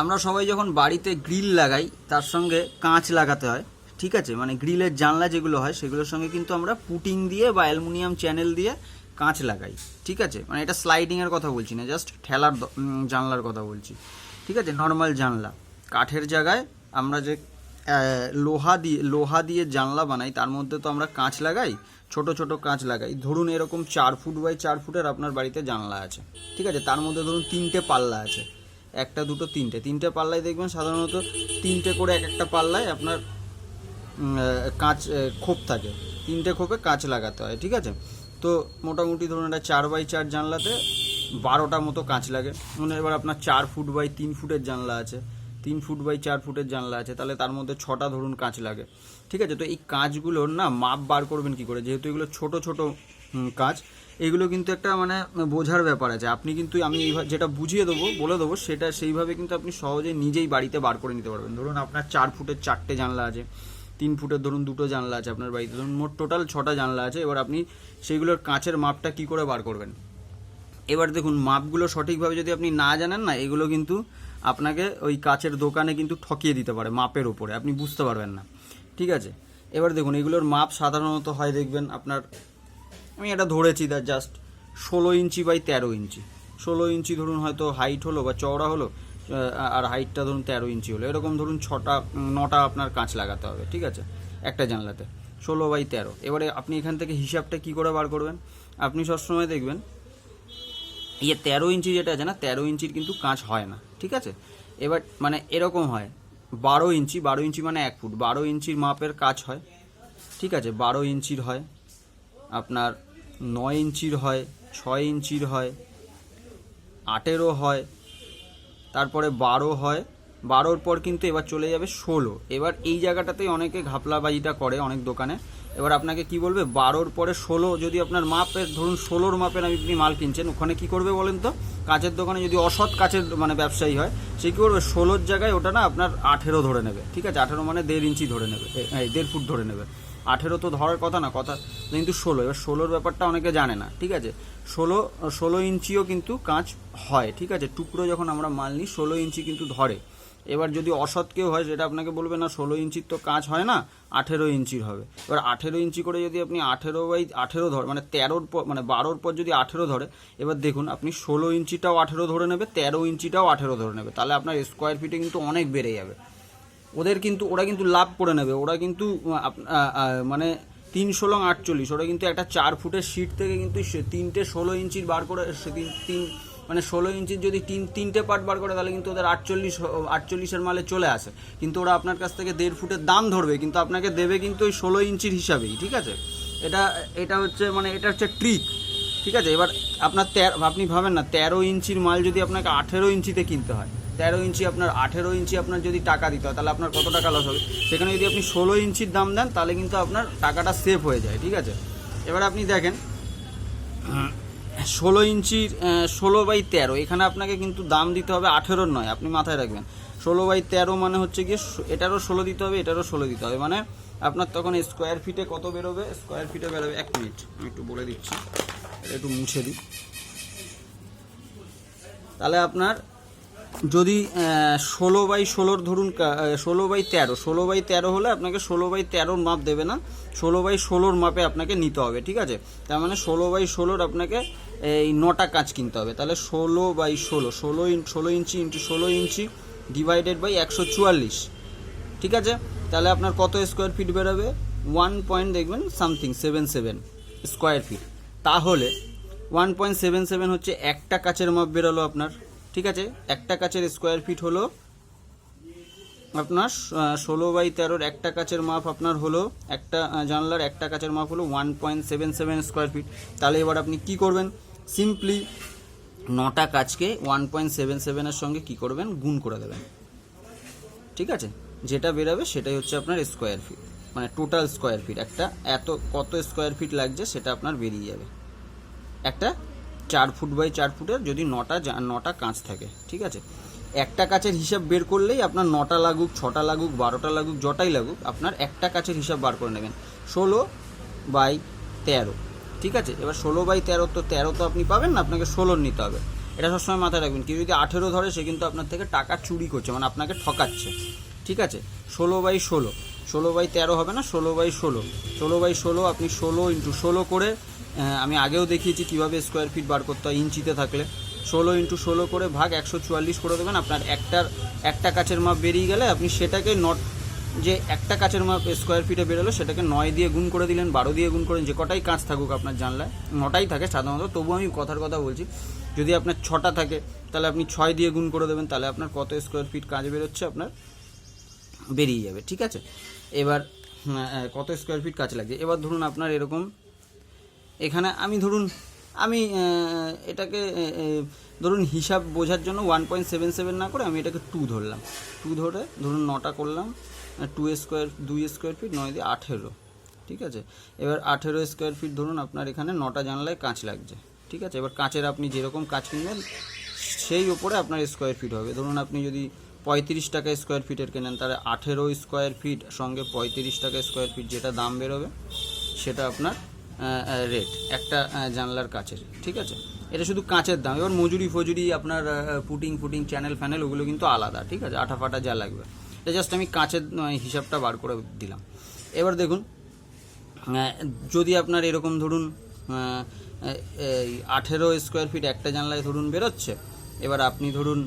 আমরা সবাই যখন বাড়িতে গ্রিল লাগাই, তার সঙ্গে কাঁচ লাগাতে হয়, ঠিক আছে? মানে গ্রিলের জানলা যেগুলো হয়, সেগুলোর সঙ্গে কিন্তু আমরা পুটিং দিয়ে বা অ্যালুমিনিয়াম চ্যানেল দিয়ে কাঁচ লাগাই, ঠিক আছে? মানে এটা স্লাইডিংয়ের কথা বলছি না জাস্ট ঠেলার জানলার কথা বলছি, ঠিক আছে? নর্মাল জানলা। কাঠের জায়গায় আমরা যে লোহা দিয়ে লোহা দিয়ে জানলা বানাই, তার মধ্যে তো আমরা কাঁচ লাগাই, ছোট ছোট কাঁচ লাগাই। ধরুন এরকম চার ফুট বাই চার ফুটের আপনার বাড়িতে জানলা আছে, ঠিক আছে? তার মধ্যে ধরুন তিনটে পাল্লা আছে। একটা, দুটো, তিনটে। তিনটে পাল্লায় দেখবেন সাধারণত তিনটে করে এক একটা পাল্লায় আপনার কাঁচ খোপ থাকে। তিনটে খোপে কাঁচ লাগাতে হয়, ঠিক আছে? তো মোটামুটি ধরুন এটা চার বাই চার জানলাতে বারোটা মতো কাঁচ লাগে। মানে এবার আপনার চার ফুট বাই তিন ফুটের জানলা আছে। তিন ফুট বাই চার ফুটের জানলা আছে, তাহলে তার মধ্যে ছটা ধরুন কাঁচ লাগে। ঠিক আছে? তো এই কাঁচগুলোর না মাপ বার করবেন কি করে? যেহেতু এগুলো ছোট ছোট কাঁচ এগুলো কিন্তু একটা মানে বোঝার ব্যাপার আছে। আপনি কিন্তু আমি যেটা বুঝিয়ে দেবো, বলে দেবো, সেটা সেইভাবে কিন্তু আপনি সহজে নিজেই বাড়িতে বার করে নিতে পারবেন। ধরুন আপনার চার ফুটের চারটে জানলা আছে, তিন ফুটের ধরুন দুটো জানলা আছে আপনার বাড়িতে, ধরুন মোট টোটাল ছটা জানলা আছে, এবার আপনি সেইগুলোর কাঁচের মাপটা কি করে বার করবেন? এবার দেখুন, মাপগুলো সঠিকভাবে যদি আপনি না জানেন না, এগুলো কিন্তু আপনাকে ওই কাচের দোকানে কিন্তু ঠকিয়ে দিতে পারে মাপের উপরে, আপনি বুঝতে পারবেন না। ঠিক আছে? এবার দেখুন, এগুলোর মাপ সাধারণত হয়, দেখবেন আপনার আমি এটা ধরেছি দ্যাট জাস্ট ষোলো ইঞ্চি বাই তেরো ইঞ্চি। ষোলো ইঞ্চি ধরুন হয়তো হাইট হলো বা চওড়া হলো আর হাইটটা ধরুন তেরো ইঞ্চি হলো। এরকম ধরুন ছটা, নটা আপনার কাঁচ লাগাতে হবে, ঠিক আছে? একটা জানলাতে। ষোলো বাই তেরো। এবারে আপনি এখান থেকে হিসাবটা কি করে বার করবেন? আপনি সবসময় দেখবেন ইয়ে তেরো ইঞ্চি যেটা আছে না, তেরো ইঞ্চির কিন্তু কাঁচ হয় না, ঠিক আছে? এবার মানে এরকম হয়, বারো ইঞ্চি বারো ইঞ্চি মানে এক ফুট, বারো ইঞ্চির মাপের কাজ হয়, ঠিক আছে? বারো ইঞ্চির হয় আপনার নয় ইঞ্চির হয়, ছয় ইঞ্চির হয় আঠেরো হয়, তারপরে বারো হয়। বারোর পর কিন্তু এবার চলে যাবে ষোলো। এবার এই জায়গাটাতেই অনেকে ঘাপলাবাজিটা করে অনেক দোকানে। এবার আপনাকে কি বলবে? বারোর পরে ষোলো যদি আপনার মাপের, ধরুন ষোলোর মাপের আপনি মাল কিনছেন, ওখানে কি করবে বলেন তো? কাঁচের দোকানে যদি অসৎ কাঁচের মানে ব্যবসায়ী হয়, সে কী করবে? ষোলোর জায়গায় ওটা না আপনার আঠেরো ধরে নেবে, ঠিক আছে? আঠেরো মানে দেড় ইঞ্চি ধরে নেবে দেড় ফুট ধরে নেবে। আঠেরো তো ধরার কথা না, কথা কিন্তু ষোলো। এবার ষোলোর ব্যাপারটা অনেকে জানে না, ঠিক আছে? ষোলো ষোলো ইঞ্চিও কিন্তু কাঁচ হয়, ঠিক আছে? টুকরো যখন আমরা মাল নিই, ষোলো ইঞ্চি কিন্তু ধরে। এবার যদি অসৎ কেউ হয়, সেটা আপনাকে বলবে, না, ষোলো ইঞ্চির তো কাঁচ হয় না, আঠেরো ইঞ্চির হবে। এবার আঠেরো ইঞ্চি করে যদি আপনি আঠেরো বাই আঠেরো ধর মানে তেরোর পর মানে বারোর পর যদি আঠেরো ধরে, এবার দেখুন, আপনি ষোলো ইঞ্চিটাও আঠেরো ধরে নেবে, তেরো ইঞ্চিটাও আঠেরো ধরে নেবে। তাহলে আপনার স্কোয়ার ফিটে কিন্তু অনেক বেড়ে যাবে। ওদের কিন্তু, ওরা কিন্তু লাভ করে নেবে। ওরা কিন্তু মানে তিন ষোলো আটচল্লিশ। ওরা কিন্তু একটা চার ফুটের সিট থেকে কিন্তু তিনটে ষোলো ইঞ্চির বার করে, সে তিন তিন মানে ষোলো ইঞ্চির যদি তিন, তিনটে পার্ট বার করে, তাহলে কিন্তু ওদের আটচল্লিশ, আটচল্লিশের মালে চলে আসে। কিন্তু ওরা আপনার কাছ থেকে দেড় ফুটের দাম ধরবে, কিন্তু আপনাকে দেবে কিন্তু ওই ষোলো ইঞ্চির হিসাবেই, ঠিক আছে? এটা এটা হচ্ছে মানে এটা হচ্ছে ট্রিক ঠিক আছে? এবার আপনার তেরো, আপনি ভাবেন না, তেরো ইঞ্চির মাল যদি আপনাকে আঠেরো ইঞ্চিতে কিনতে হয় তেরো ইঞ্চি আপনার, আঠেরো ইঞ্চি আপনার যদি টাকা দিতে হয়, তাহলে আপনার কত টাকা লস হবে? সেখানে যদি আপনি ষোলো ইঞ্চির দাম দেন, তাহলে কিন্তু আপনার টাকাটা সেভ হয়ে যায়, ঠিক আছে? এবার আপনি দেখেন, ষোলো ইঞ্চির ষোলো বাই তেরো, এখানে আপনাকে কিন্তু দাম দিতে হবে আঠেরোর নয়, আপনি মাথায় রাখবেন। ষোলো বাই তেরো মানে হচ্ছে গিয়ে এটারও ষোলো দিতে হবে, এটারও ষোলো দিতে হবে মানে আপনার তখন স্কোয়ার ফিটে কত বেরোবে? স্কোয়ার ফিটে বেরোবে, এক মিনিট আমি একটু বলে দিচ্ছি একটু মুছে দিই। তাহলে আপনার যদি ষোলো বাই ষোলোর ধরুন ষোলো বাই তেরো, ষোলো বাই তেরো হলে আপনাকে ষোলো বাই তেরোর মাপ দেবে না, ষোলো বাই ষোলোর মাপে আপনাকে নিতে হবে, ঠিক আছে? তার মানে ষোলো বাই ষোলোর আপনাকে এই নটা কাঁচ কিনতে হবে। তাহলে ষোলো বাই ষোলো ষোলো ইন, ষোলো ইঞ্চি ইন্টু ষোলো ইঞ্চি ডিভাইডেড বাই একশো চুয়াল্লিশ, ঠিক আছে? তাহলে আপনার কত স্কোয়ার ফিট বেরোবে? ওয়ান পয়েন্ট দেখবেন, something, seven seven square feet. তাহলে ওয়ান পয়েন্ট সেভেন সেভেন হচ্ছে একটা কাচের মাপ বেরোলো আপনার। ঠিক আছে? একটা কাচের স্কোয়ার ফিট হলো আপনার ষোলো বাই তেরোর একটা কাচের মাপ আপনার হলো, একটা জানলার একটা কাচের মাপ হলো one point seven seven square feet তাহলে এবার আপনি কি করবেন? সিম্পলি নটা কাচকে ওয়ান পয়েন্ট সেভেন সেভেনের সঙ্গে কি করবেন? গুণ করে দেবেন। ঠিক আছে? যেটা বেরোবে সেটাই হচ্ছে আপনার স্কোয়ার ফিট মানে টোটাল স্কোয়ার ফিট একটা, এত, কত স্কোয়ার ফিট লাগছে সেটা আপনার বেরিয়ে যাবে। একটা চার ফুট বাই চার ফুটের যদি নটা নটা কাঁচ থাকে, ঠিক আছে? একটা কাচের হিসাব বের করলেই আপনার নটা লাগুক, ছটা লাগুক, বারোটা লাগুক, যটাই লাগুক, আপনার একটা কাচের হিসাব বার করে নেবেন। ষোলো বাই তেরো, ঠিক আছে? এবার ষোলো বাই তেরো তো তেরো তো আপনি পাবেন না, আপনাকে ষোলোর নিতে হবে। এটা সবসময় মাথায় রাখবেন, কেউ যদি আঠেরো ধরে, সে কিন্তু আপনার থেকে টাকা চুরি করছে মানে আপনাকে ঠকাচ্ছে, ঠিক আছে? ষোলো বাই ষোলো ষোলো বাই তেরো হবে না, ষোলো বাই ষোলো ষোলো বাই ষোলো, আপনি ষোলো ইন্টু ষোলো করে আমি আগেও দেখিয়েছি কীভাবে স্কোয়ার ফিট বার করতে হয় ইঞ্চিতে থাকলে। ষোলো ইন্টু ষোলো করে ভাগ একশো চুয়াল্লিশ করে দেবেন। আপনার একটার, একটা কাছের মাপ বেরিয়ে গেলে আপনি সেটাকে নট যে একটা কাচের মাপ স্কোয়ার ফিটে বেরোলো, সেটাকে নয় দিয়ে গুণ করে দিলেন, বারো দিয়ে গুণ করেন, যে কটাই কাঁচ থাকুক আপনার জানলায়। নটাই থাকে সাধারণত তবু আমি কথার কথা বলছি। যদি আপনার ছটা থাকে, তাহলে আপনি ছয় দিয়ে গুণ করে দেবেন, তাহলে আপনার কত স্কোয়ার ফিট কাজ বেরোচ্ছে আপনার? বেরিয়ে যাবে, ঠিক আছে? এবার কত স্কোয়ার ফিট কাজ লাগছে এবার ধরুন আপনার এরকম এখানে আমি ধরুন, আমি এটাকে ধরুন হিসাব বোঝার জন্য ওয়ান পয়েন্ট সেভেন সেভেন না করে আমি এটাকে টু ধরলাম। টু ধরে ধরুন নটা করলাম টু স্কোয়ার দুই স্কোয়ার ফিট নয় দিয়ে আঠেরো। ঠিক আছে? এবার আঠেরো স্কোয়ার ফিট ধরুন আপনার এখানে নটা জানলায় কাঁচ লাগছে। ঠিক আছে? এবার কাঁচের আপনি যেরকম কাঁচ কিনবেন, সেই ওপরে আপনার স্কোয়ার ফিট হবে। ধরুন আপনি যদি পঁয়ত্রিশ টাকা স্কোয়ার ফিটের কেনেন, তাহলে আঠেরো স্কোয়ার ফিট সঙ্গে পঁয়ত্রিশ টাকা স্কোয়ার ফিট যেটা দাম বেরোবে, সেটা আপনার রেট একটা জানলার কাচের ঠিক আছে? এটা শুধু কাঁচের দাম, এবার মজুরি ফজুরি আপনার পুটিং, ফুটিং চ্যানেল ফ্যানেল ওগুলো কিন্তু আলাদা, ঠিক আছে? আঠা ফাটা যা লাগবে। এটা জাস্ট আমি কাঁচের হিসাবটা বার করে দিলাম। এবার দেখুন যদি আপনার এরকম ধরুন আঠেরো স্কোয়ার ফিট একটা জানলায় ধরুন বেরোচ্ছে, এবার আপনি ধরুন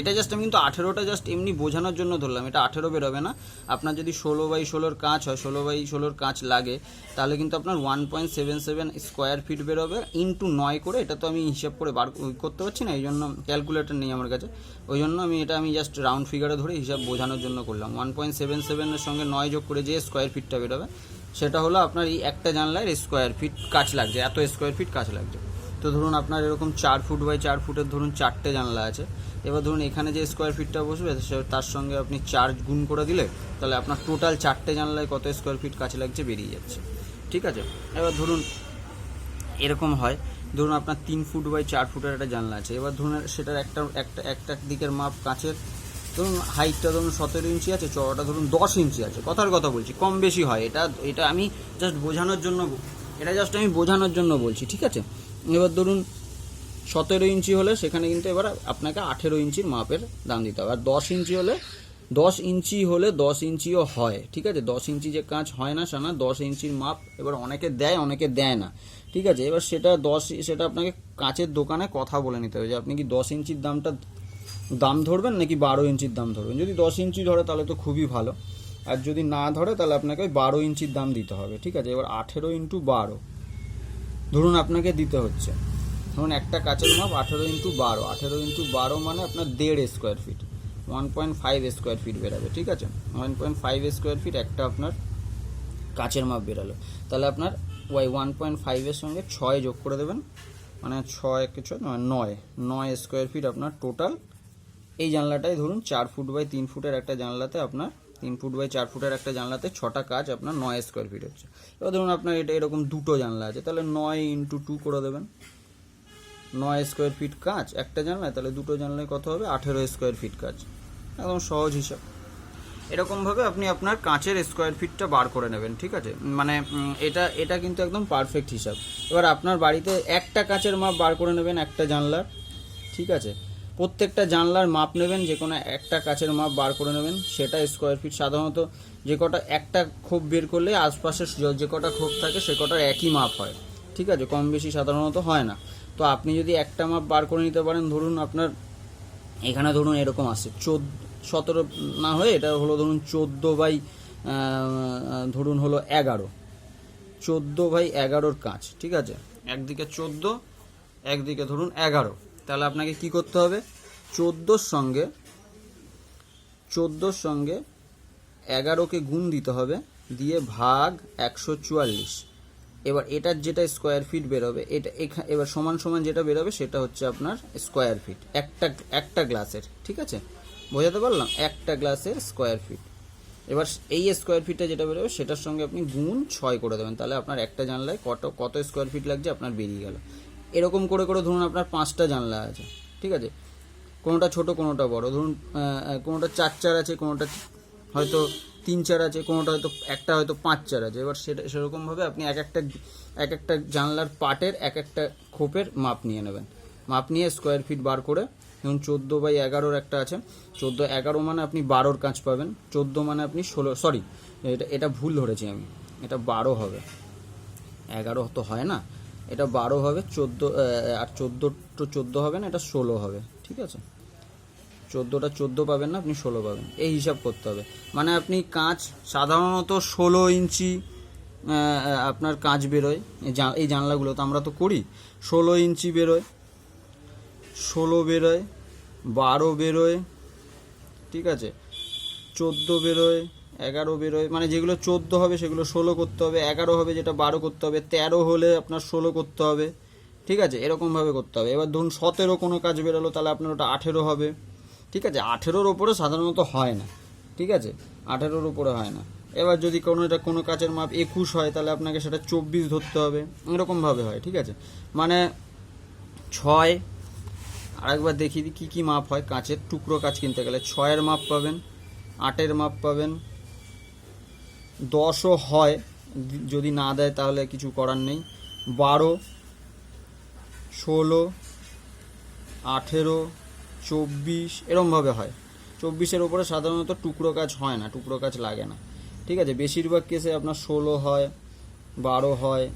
এটা জাস্ট আমি কিন্তু আঠেরোটা জাস্ট এমনি বোঝানোর জন্য ধরলাম। এটা আঠেরো বেরোবে না। আপনার যদি ষোলো বাই ষোলোর কাঁচ হয়, ষোলো বাই ষোলোর কাঁচ লাগে, তাহলে কিন্তু আপনার one point seven seven square feet বেরোবে ইন্টু নয় করে। এটা তো আমি হিসাব করে বার করতে পারছি না এই জন্য ক্যালকুলেটর নেই আমার কাছে। ওই জন্য আমি এটা আমি জাস্ট রাউন্ড ফিগারে ধরে হিসাব বোঝানোর জন্য করলাম। ওয়ান পয়েন্ট সেভেন সেভেনের সঙ্গে নয় যোগ করে যে স্কোয়ার ফিটটা বেরোবে, সেটা হলো আপনার এই একটা জানলায় স্কোয়ার ফিট কাজ লাগছে, এত স্কোয়ার ফিট কাজ লাগছে। তো ধরুন আপনার এরকম চার ফুট বাই চার ফুটের ধরুন চারটে জানলা আছে। এবার ধরুন এখানে যে স্কোয়ার ফিটটা বসবে তার সঙ্গে আপনি চার গুণ করে দিলে, তাহলে আপনার টোটাল চারটে জানলায় কত স্কোয়ার ফিট কাছে লাগছে বেরিয়ে যাচ্ছে। ঠিক আছে? এবার ধরুন এরকম হয়, ধরুন আপনার তিন ফুট বাই চার ফুটের একটা জানলা আছে, এবার ধরুন সেটার একটা একটা একটা দিকের মাপ কাঁচের, ধরুন হাইটটা ধরুন সতেরো ইঞ্চি আছে চড়াটা ধরুন দশ ইঞ্চি আছে, কথার কথা বলছি, কম বেশি হয়, এটা এটা আমি জাস্ট বোঝানোর জন্য, এটা জাস্ট আমি বোঝানোর জন্য বলছি, ঠিক আছে? এবার ধরুন সতেরো ইঞ্চি হলে সেখানে কিন্তু এবার আপনাকে আঠেরো ইঞ্চির মাপের দাম দিতে হবে। আর দশ ইঞ্চি হলে, দশ ইঞ্চি হলে দশ ইঞ্চিও হয়, ঠিক আছে? দশ ইঞ্চি যে কাঁচ হয় না সেটা দশ ইঞ্চির মাপ এবার অনেকে দেয় অনেকে দেয় না, ঠিক আছে? এবার সেটা দশ, সেটা আপনাকে কাঁচের দোকানে কথা বলে নিতে হবে যে, আপনি কি দশ ইঞ্চির দামটা দাম ধরবেন নাকি বারো ইঞ্চির দাম ধরবেন? যদি দশ ইঞ্চি ধরে তাহলে তো খুবই ভালো, আর যদি না ধরে তাহলে আপনাকে ওই বারো ইঞ্চির দাম দিতে হবে, ঠিক আছে? এবার আঠেরো ইন্টু বারো, ধরুন আপনাকে দিতে হচ্ছে। ধরুন একটা কাচের মাপ আঠেরো ইন্টু বারো। আঠেরো ইন্টু বারো মানে আপনার দেড় square feet one point five square feet বেরাবে, ঠিক আছে? One point five square feet একটা আপনার কাচের মাপ বেরালো। তাহলে আপনার ওয়াই ওয়ান পয়েন্ট ফাইভের সঙ্গে ছয় যোগ করে দেবেন। মানে ছয় কিছু নয় নয়। নয় স্কোয়ার ফিট আপনার টোটাল এই জানলাটাই ধরুন চার ফুট বাই তিন ফুটের একটা জানলাতে আপনার তিন ফুট বাই চার ফুটের একটা জানলাতে ছটা কাজ আপনার নয় স্কোয়ার ফিট হচ্ছে। এবার ধরুন আপনার এটা এরকম দুটো জানলা আছে, তাহলে নয় ইন্টু টু করে দেবেন। নয় স্কোয়ার ফিট কাজ একটা জানলায়, তাহলে দুটো জানলায় কত হবে? আঠেরো স্কোয়ার ফিট কাজ একদম সহজ হিসাব। এরকমভাবে আপনি আপনার কাঁচের স্কোয়ার ফিটটা বার করে নেবেন, ঠিক আছে? মানে এটা এটা কিন্তু একদম পারফেক্ট হিসাব। এবার আপনার বাড়িতে একটা কাঁচের মাপ বার করে নেবেন একটা জানলার, ঠিক আছে? প্রত্যেকটা জানলার মাপ নেবেন, যে কোনো একটা কাঁচের মাপ বার করে নেবেন, সেটা স্কোয়ার ফিট সাধারণত যে কটা, একটা খোপ বের করলে আশপাশের যে- যে কটা খোপ থাকে, সে কটার একই মাপ হয়, ঠিক আছে? কম বেশি সাধারণত হয় না। তো আপনি যদি একটা মাপ বার করে নিতে পারেন, ধরুন আপনার এখানে ধরুন এরকম আছে, চোদ্দ, সতেরো না হয়ে এটা হলো ধরুন চোদ্দ বাই ধরুন হলো এগারো। চোদ্দ বাই এগারোর কাঁচ, ঠিক আছে? একদিকে চোদ্দ, একদিকে ধরুন এগারো। তাহলে আপনাকে কি করতে হবে? চোদ্দোর সঙ্গে চোদ্দোর সঙ্গে এগারোকে গুণ দিতে হবে, দিয়ে ভাগ একশো চুয়াল্লিশ। এবার এটার যেটা স্কোয়ার ফিট বেরোবে, এটা এবার সমান সমান যেটা বেরোবে সেটা হচ্ছে আপনার স্কোয়ার ফিট একটা একটা গ্লাসের ঠিক আছে? বোঝাতে পারলাম? একটা গ্লাসের স্কোয়ার ফিট এবার এই স্কোয়ার ফিটটা যেটা বেরোবে সেটার সঙ্গে আপনি গুণ ছয় করে দেবেন, তাহলে আপনার একটা জানলায় কত কত স্কোয়ার ফিট লাগছে আপনার বেরিয়ে গেল। এরকম করে করে ধরুন আপনার পাঁচটা জানলা আছে, ঠিক আছে? কোনোটা ছোট, কোনোটা বড়, ধরুন কোনোটা চার চার আছে, কোনোটা হয়তো তিন চার আছে, কোনোটা হয়তো একটা হয়তো পাঁচ চার আছে। এবার সেটা সেরকমভাবে আপনি এক একটা এক একটা জানলার পাটের, এক একটা খোপের মাপ নিয়ে নেবেন। মাপ নিয়ে স্কোয়ার ফিট বার করে যেমন চোদ্দ বাই এগারোর একটা আছে। চোদ্দ, এগারো মানে আপনি বারোর কাঁচ পাবেন। চোদ্দ মানে আপনি ষোলো সরি এটা এটা ভুল ধরেছি আমি। এটা বারো হবে। এগারো তো হয় না। এটা বারো হবে, চোদ্দ আর চোদ্দ, তো চোদ্দ হবে না, এটা ষোলো হবে। ঠিক আছে? চোদ্দোটা চোদ্দ পাবেন না, আপনি ষোলো পাবেন। এই হিসাব করতে হবে। মানে আপনি কাঁচ সাধারণত ষোলো ইঞ্চি আপনার কাঁচ বেরোয়। এই জানলাগুলো তো আমরা তো করি। ষোলো ইঞ্চি বেরোয়, ষোলো বেরোয়, বারো বেরোয়, ঠিক আছে? চোদ্দ বেরোয়, এগারো বেরোয় মানে যেগুলো চোদ্দ হবে সেগুলো ষোলো করতে হবে। এগারো হবে যেটা বারো করতে হবে। তেরো হলে আপনার ষোলো করতে হবে। ঠিক আছে? এরকমভাবে করতে হবে। এবার ধরুন সতেরো কোনো কাজ বেরোলো, তাহলে আপনার ওটা আঠেরো হবে। ঠিক আছে, আঠেরোর ওপরে সাধারণত হয় না, ঠিক আছে, আঠেরোর উপরে হয় না। এবার যদি কোনো এটা কোনো কাচের মাপ একুশ হয়, তাহলে আপনাকে সেটা চব্বিশ ধরতে হবে, এরকমভাবে হয়, ঠিক আছে। মানে ছয়, আরেকবার দেখিয়ে দিই কী কী মাপ হয়, কাঁচের টুকরো কাঁচ কিনতে গেলে ছয়ের মাপ পাবেন, আটের মাপ পাবেন। দশও হয়, যদি না দেয় তাহলে কিছু করার নেই। বারো, ষোলো, আঠেরো চব্বিশ, এরমভাবে হয়। চব্বিশের ওপরে সাধারণত টুকরো কাজ হয় না, টুকরো কাজ লাগে না। ঠিক আছে, বেশিরভাগ কেসে আপনার ষোলো হয়, বারো হয়,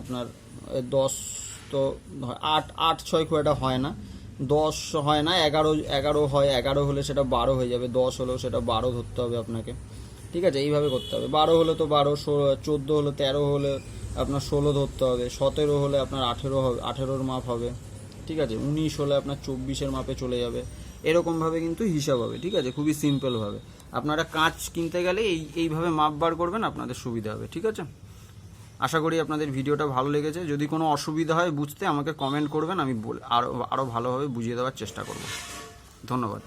আপনার দশ তো আট আট, ছয় একটা হয় না। দশ হয় না, এগারো এগারো হয়, এগারো হলে সেটা বারো হয়ে যাবে, দশ হলেও সেটা বারো ধরতে হবে আপনাকে। ঠিক আছে, এইভাবে করতে হবে। বারো হলে তো বারো, ষোলো, চোদ্দ হলে তেরো হলে আপনার ষোলো ধরতে হবে, সতেরো হলে আপনার আঠেরো হবে, আঠেরোর মাপ হবে। ঠিক আছে? উনিশ হলে আপনার চব্বিশের মাপে চলে যাবে। এরকমভাবে কিন্তু হিসাব হবে, ঠিক আছে? খুবই সিম্পলভাবে। আপনারা কাঁচ কিনতে গেলে এই, এইভাবে মাপ বার করবেন, আপনাদের সুবিধা হবে, ঠিক আছে? আশা করি আপনাদের ভিডিওটা ভালো লেগেছে। যদি কোনো অসুবিধা হয় বুঝতে আমাকে কমেন্ট করবেন, আমি আরও আরও ভালোভাবে বুঝিয়ে দেওয়ার চেষ্টা করব। ধন্যবাদ।